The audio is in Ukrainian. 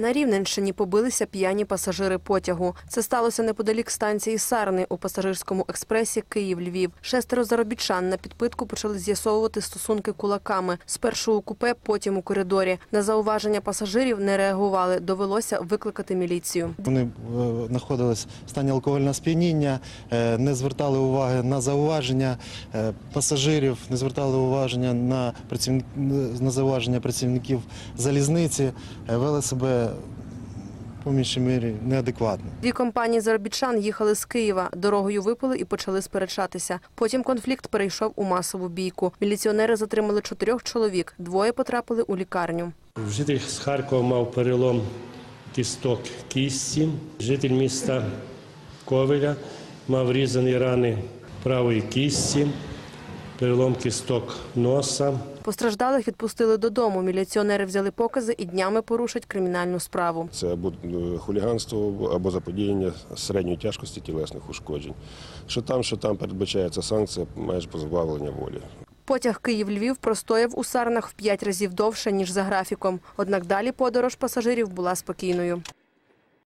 На Рівненщині побилися п'яні пасажири потягу. Це сталося неподалік станції Сарни у пасажирському експресі Київ-Львів. Шестеро заробітчан на підпитку почали з'ясовувати стосунки кулаками. Спершу у купе, потім у коридорі. На зауваження пасажирів не реагували. Довелося викликати міліцію. Вони е, знаходились в стані алкогольного сп'яніння, е, не звертали уваги на зауваження е, пасажирів, не звертали уваження на працівник на зауваження працівників залізниці, вели себе по меншій мірі неадекватно. Дві компанії заробітчан їхали з Києва. Дорогою випили і почали сперечатися. Потім конфлікт перейшов у масову бійку. Міліціонери затримали чотирьох чоловік. Двоє потрапили у лікарню. Житель з Харкова мав перелом кісток кісті. Житель міста Ковеля мав різані рани правої кісті, перелом кісток носа. Постраждалих відпустили додому. Міліціонери взяли покази і днями порушать кримінальну справу. Це або е, хуліганство, або заподіяння середньої тяжкості тілесних ушкоджень. Що там, що там передбачається санкція майже позбавлення волі. Потяг Київ-Львів простояв у Сарнах в п'ять разів довше, ніж за графіком. Однак далі подорож пасажирів була спокійною.